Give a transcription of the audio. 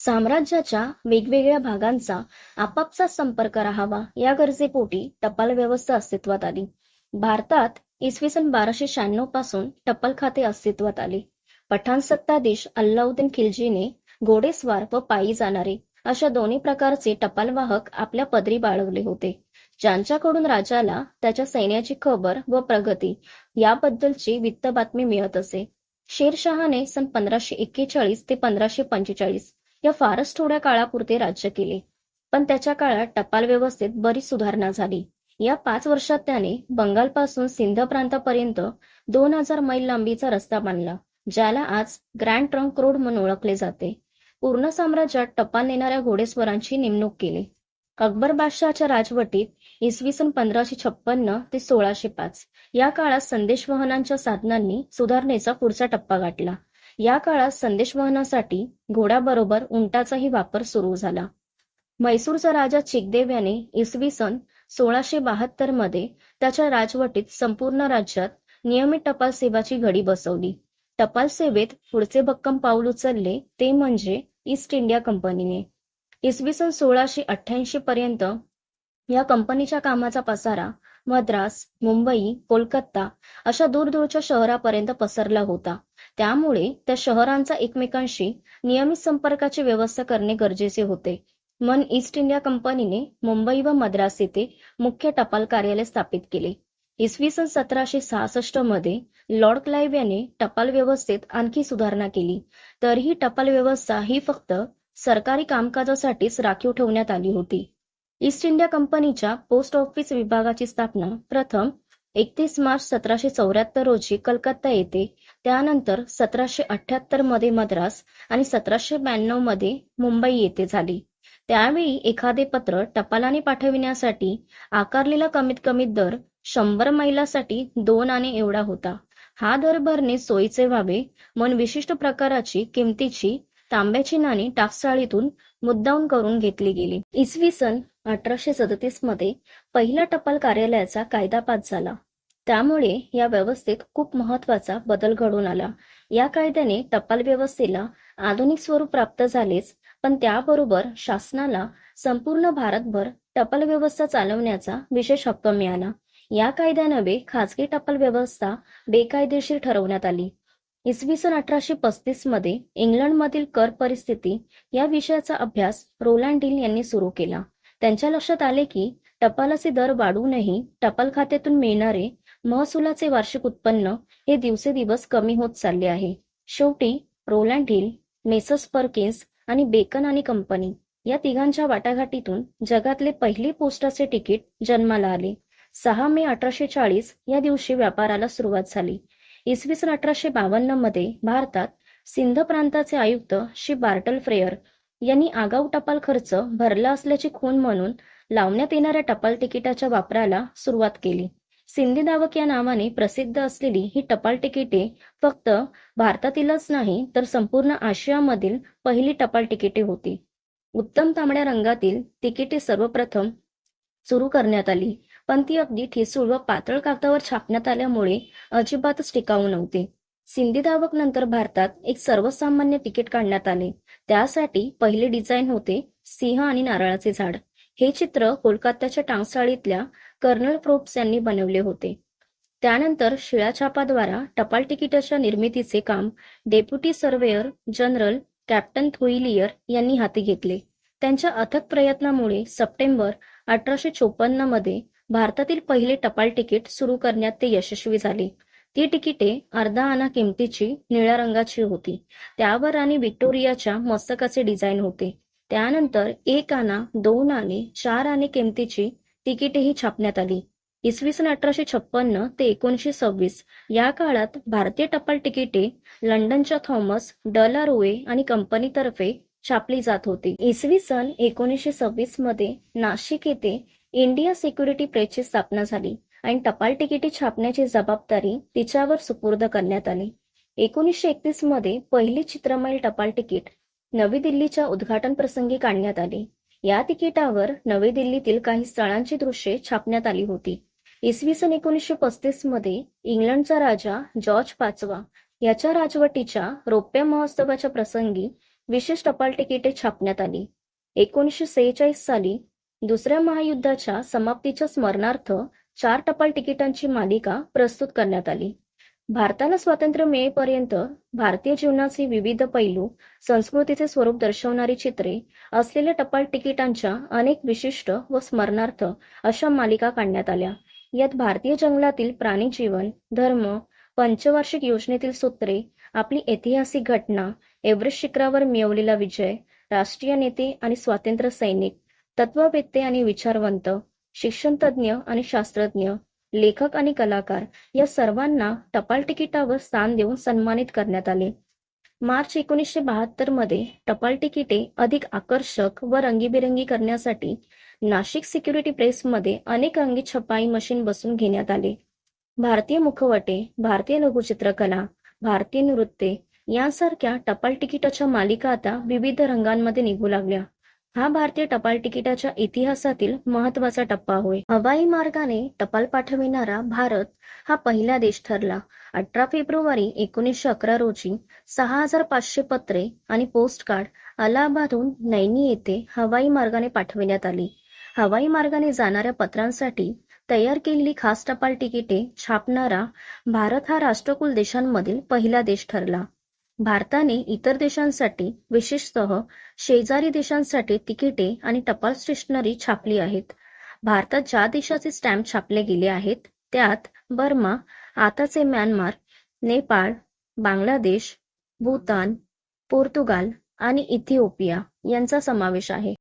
साम्राज्याच्या वेगवेगळ्या भागांचा आपापसात संपर्क राहावा या गरजेपोटी टपाल व्यवस्था अस्तित्वात आली. भारतात इसवी सन बाराशे शहाण्णवपासून टपाल खाते अस्तित्वात आले. पठाण सत्ताधीश अल्लाउद्दीन खिलजीने घोडेस्वार व पायी जाणारे अशा दोन्ही प्रकारचे टपालवाहक आपल्या पदरी बाळगले होते, ज्यांच्याकडून राजाला त्याच्या सैन्याची खबर व प्रगती याबद्दलची वित्त बातमी मिळत असे. शेरशहाने सन पंधराशे एक्केचाळीस ते पंधराशे पंचेचाळीस या फारच थोड्या काळापुरते राज्य केले, पण त्याच्या काळात टपाल व्यवस्थेत बरीच सुधारणा झाली. या पाच वर्षात त्याने बंगालपासून सिंध प्रांतापर्यंत दोन हजार मैल लांबीचा रस्ता बांधला, ज्याला आज ग्रँड ट्रंक रोड म्हणून ओळखले जाते. पूर्ण साम्राज्यात टपाल नेणाऱ्या घोडेस्वरांची नेमणूक केली. अकबर बादशहाच्या राजवटीत इसवी सन पंधराशे छप्पन्न ते सोळाशे पाच या काळात संदेशवहनांच्या साधनांनी सुधारणेचा पुढचा टप्पा गाठला. या काळात संदेशवहनासाठी घोड्याबरोबर उंटाचाही वापर सुरू झाला. म्हैसूरचा राजा चिकदेव याने इसवी सन सोळाशे बहात्तरमध्ये त्याच्या राजवटीत संपूर्ण राज्यात नियमित टपाल सेवाची घडी बसवली. टपाल सेवेत पुढचे भक्कम पाऊल उचलले ते म्हणजे ईस्ट इंडिया कंपनीने. इसवी सन सोळाशे अठ्ठ्याऐंशी पर्यंत या कंपनीच्या कामाचा पसारा मद्रास, मुंबई, कोलकाता अशा दूरदूरच्या शहरापर्यंत पसरला होता. त्यामुळे त्या शहरांचा एकमेकांशी नियमित संपर्काची व्यवस्था करणे गरजेचे होते. मन ईस्ट इंडिया कंपनीने मुंबई व मद्रास येथे मुख्य टपाल कार्यालय स्थापित केले. इसवी सन सतराशे सहासष्टमध्ये लॉर्ड क्लाइव्ह याने टपाल व्यवस्थेत आणखी सुधारणा केली. तरीही टपाल व्यवस्था ही फक्त सरकारी कामकाजासाठीच राखीव ठेवण्यात आली होती. ईस्ट इंडिया कंपनीच्या पोस्ट ऑफिस विभागाची स्थापना प्रथम एकतीस मार्च सतराशे चौऱ्याहत्तर रोजी कलकत्ता येथे, त्यानंतर सतराशे अठ्ठ्याहत्तरमध्ये मद्रास आणि सतराशे ब्याण्णवमध्ये मुंबई येथे झाली. त्यावेळी एखादे पत्र टपालाने पाठविण्यासाठी आकारलेला कमीत कमी दर शंभर मैलासाठी दोन आणे एवढा होता. हा दर भरणे सोयीचे व्हावे म्हणून विशिष्ट प्रकाराची किमतीची तांब्याची नाणी टाकसाळीतून मुद्दाम करून घेतली गेली. इसवी सन अठराशे सदतीसमध्ये पहिल्या टपाल कार्यालयाचा कायदा पास झाला. त्यामुळे या व्यवस्थेत खूप महत्त्वाचा बदल घडून आला. या कायद्याने टपाल व्यवस्थेला आधुनिक स्वरूप प्राप्त झालेच, पण त्याबरोबर शासनाला संपूर्ण भारतभर टपाल व्यवस्था चालवण्याचा विशेष हक्क मिळाला. या कायद्यानवे खाजगी टपाल व्यवस्था बेकायदेशीर ठरवण्यात आली. इसवी सन अठराशे पस्तीसमध्ये इंग्लंडमधील कर परिस्थिती या विषयाचा अभ्यास रोलँड डील यांनी सुरू केला. त्यांच्या लक्षात आले की टपालाचे दर वाढूनही टपाल खात्यातून मिळणारे महसुलाचे वार्षिक उत्पन्न हे दिवसेदिवस कमी होत चालले आहे. शेवटी रोलँड हिल, मेसस पर्किन्स आणि बेकन आणि कंपनी या तिघांच्या वाटाघाटीतून जगातले पहिले पोस्टाचे तिकीट जन्माला आले. सहा मे अठराशे चाळीस या दिवशी व्यापाराला सुरुवात झाली. इसवी सन अठराशे बावन्नमध्ये भारतात सिंध प्रांताचे आयुक्त श्री बार्टल फ्रेयर यांनी आगाऊ टपाल खर्च भरला असल्याची खूण म्हणून लावण्यात येणाऱ्या टपाल तिकिटाच्या वापराला सुरुवात केली. सिंधी दावक या नावाने प्रसिद्ध असलेली ही टपाल तिकिटे फक्त भारतातीलच नाही तर संपूर्ण आशियामधील पहिली टपाल तिकिटे होती. उत्तम तांबड्या रंगातील तिकिटे सर्वप्रथम सुरू करण्यात आली, पण ती अगदी ठिसूळ व पातळ कागदावर छापण्यात आल्यामुळे अजिबातच टिकाऊ नव्हती. सिंधी दावक नंतर भारतात एक सर्वसामान्य तिकीट काढण्यात आले. त्यासाठी पहिले डिझाईन होते सिंह आणि नारळाचे झाड. हे चित्र कोलकात्याच्या टांगसाळीतल्या कर्नल प्रोप्स यांनी बनवले होते. त्यानंतर शिळाछापाद्वारा टपाल तिकिटाच्या निर्मितीचे काम deputy surveyor general captain Thuillier यांनी हाती घेतले. त्यांच्या अथक प्रयत्नामुळे सप्टेंबर अठराशे चोपन्नमध्ये भारतातील पहिले टपाल तिकीट सुरू करण्यात ते यशस्वी झाले. ती तिकिटे अर्धा आना किमतीची निळ्या रंगाची होती. त्यावर राणी व्हिक्टोरियाच्या मस्तकाचे डिझाईन होते. त्यानंतर एक आना, दोन आणे, चार आणे किमतीची तिकिटेही छापण्यात आली. इसवी सन अठराशे छप्पन्न ते एकोणीशे सव्वीस या काळात भारतीय टपाल तिकिटे लंडनच्या थॉमस डलारोए आणि कंपनीतर्फे छापली जात होती. इसवी सन एकोणीसशे सव्वीसमध्ये नाशिक येथे इंडिया सिक्युरिटी प्रेसची स्थापना झाली आणि टपाल तिकिटे छापण्याची जबाबदारी तिच्यावर सुपूर्द करण्यात आली. एकोणीसशे एकतीसमध्ये पहिली चित्रमैल टपाल तिकीट नवी दिल्लीच्या उद्घाटन प्रसंगी काढण्यात आली. या तिकिटावर नवी दिल्लीतील काही स्थळांची दृश्ये छापण्यात आली होती. इसवी सन एकोणीसशे पस्तीसमध्ये इंग्लंडचा राजा जॉर्ज पाचवा याच्या राजवटीच्या रौप्य महोत्सवाच्या प्रसंगी विशेष टपाल तिकिटे छापण्यात आली एकोणीसशे सेहेचाळीस साली दुसऱ्या महायुद्धाच्या समाप्तीच्या स्मरणार्थ चार टपाल तिकिटांची मालिका प्रस्तुत करण्यात आली. भारताला स्वातंत्र्य मिळेपर्यंत भारतीय जीवनाचे विविध पैलू संस्कृतीचे स्वरूप दर्शवणारी चित्रे असलेल्या टपाल तिकिटांच्या अनेक विशिष्ट व स्मरणार्थ अशा मालिका काढण्यात आल्या. यात भारतीय जंगलातील प्राणी जीवन धर्म पंचवार्षिक योजनेतील सूत्रे आपली ऐतिहासिक घटना एव्हरेस्ट शिखरावर मिळवलेला विजय राष्ट्रीय नेते आणि स्वातंत्र्य सैनिक तत्ववेत्ते आणि विचारवंत शिक्षणतज्ज्ञ आणि शास्त्रज्ञ लेखक आणि कलाकार या सर्वांना टपाल तिकिटावर स्थान देऊन सन्मानित करण्यात आले. मार्च एकोणीसशे बहात्तरमध्ये टपाल तिकिटे अधिक आकर्षक व रंगीबेरंगी करण्यासाठी नाशिक सिक्युरिटी प्रेसमध्ये अनेक रंगीत छपाई मशीन बसून घेण्यात आले. भारतीय मुखवटे भारतीय लघुचित्रकला भारतीय नृत्ये यांसारख्या टपाल तिकिटाच्या मालिका आता विविध रंगांमध्ये निघू लागल्या. हा भारतीय टपाल तिकिटाच्या इतिहासातील महत्त्वाचा टप्पा होय. हवाई मार्गाने टपाल पाठविणारा भारत हा पहिला देश ठरला. अठरा फेब्रुवारी एकोणीसशे अकरा रोजी सहा हजार पाचशे पत्रे आणि पोस्ट कार्ड अलाहाबादहून नैनी येथे हवाई मार्गाने पाठविण्यात आली. हवाई मार्गाने जाणाऱ्या पत्रांसाठी तयार केलेली खास टपाल तिकिटे छापणारा भारत हा राष्ट्रकुल देशांमधील पहिला देश ठरला. भारताने इतर देशांसाठी विशेषतः शेजारी देशांसाठी तिकिटे आणि टपाल स्टेशनरी छापली आहेत. भारतात ज्या देशाचे स्टॅम्प छापले गेले आहेत त्यात बर्मा आताचे म्यानमार नेपाळ बांगलादेश भूतान पोर्तुगाल आणि इथिओपिया यांचा समावेश आहे.